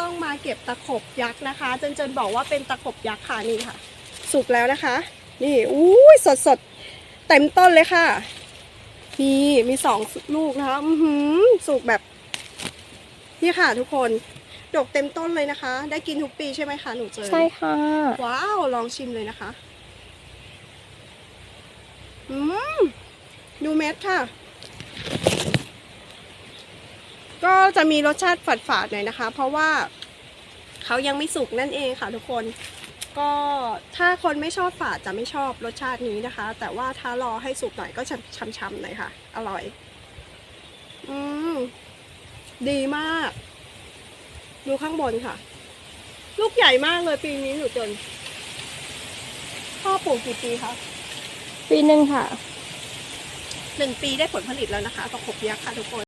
ต้องมาเก็บตะขบยักษ์นะคะเจนเจนบอกว่าเป็นตะขบยักษ์ค่ะนี่ค่ะ สุกแล้วนะคะ นี่อุ้ยสดสดๆเต็มต้นเลยค่ะนี่มีสองลูกนะคะอือหือสุกแบบนี่ค่ะทุกคนดกเต็มต้นเลยนะคะ ได้กินทุกปีใช่ไหมคะหนูเจอใช่ค่ะ ว้าวลองชิมเลยนะคะ อืมดูเม็ดค่ะ ก็จะมีรสชาติฝาดๆหน่อยนะคะ เพราะว่าเขายังไม่สุกนั่นเองค่ะทุกคน ก็ถ้าคนไม่ชอบฝาดจะไม่ชอบรสชาตินี้นะคะ แต่ว่าถ้ารอให้สุกหน่อยก็จะช้ำๆหน่อยค่ะ อร่อย อืมดีมาก ดูข้างบนค่ะ ลูกใหญ่มากเลยปีนี้หนูจน พ่อปลูกกี่ปีคะปีหนึ่งค่ะหนึ่งปีได้ผลผลิตแล้วนะคะตะขบยักษ์ค่ะทุกคน